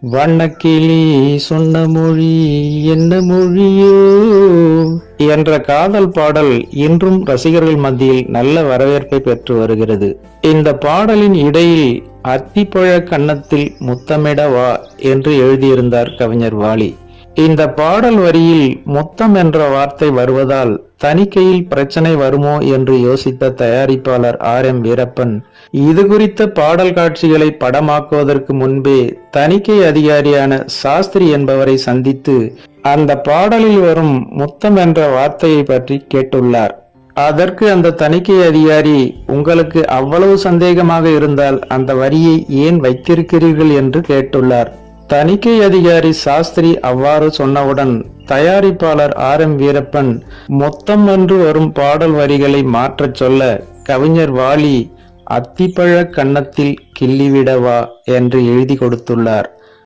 வண்ணக்கிளி சொன்ன மொழி என்ன மொழியோ? என்ற காதல் பாடல் இன்றும் ரசிகர்கள் மத்தியில் நல்ல வரவேற்பை பெற்று வருகிறது. இந்த பாடலின் இடையில் அத்திப்பழ கன்னத்தில் முத்தமிட வா என்று எழுதியிருந்தார் கவிஞர் வாலி. இந்த பாடல் வரியில் முத்தம் என்ற வார்த்தை வருவதால் தணிக்கையில் பிரச்சனை வருமோ என்று யோசித்த தயாரிப்பாளர் ஆர் எம் வீரப்பன் இது குறித்த பாடல் காட்சிகளை படமாக்குவதற்கு முன்பே தணிக்கை அதிகாரியான சாஸ்திரி என்பவரை சந்தித்து அந்த பாடலில் வரும் முத்தம் என்ற வார்த்தையை பற்றி கேட்டுள்ளார். அதற்கு அந்த தணிக்கை அதிகாரி உங்களுக்கு அவ்வளவு சந்தேகமாக இருந்தால் அந்த வரியை ஏன் வைத்திருக்கிறீர்கள்? என்று கேட்டுள்ளார். தணிக்கை அதிகாரி சாஸ்திரி அவ்வாறு சொன்னவுடன் தயாரிப்பாளர் ஆர். எம். வீரப்பன் மொத்தம் என்று வரும் பாடல் வரிகளை மாற்றச் சொல்ல கவிஞர் வாலி அத்திப்பழ கன்னத்தில் கிள்ளிவிடவா? என்று எழுதி கொடுத்துள்ளார்.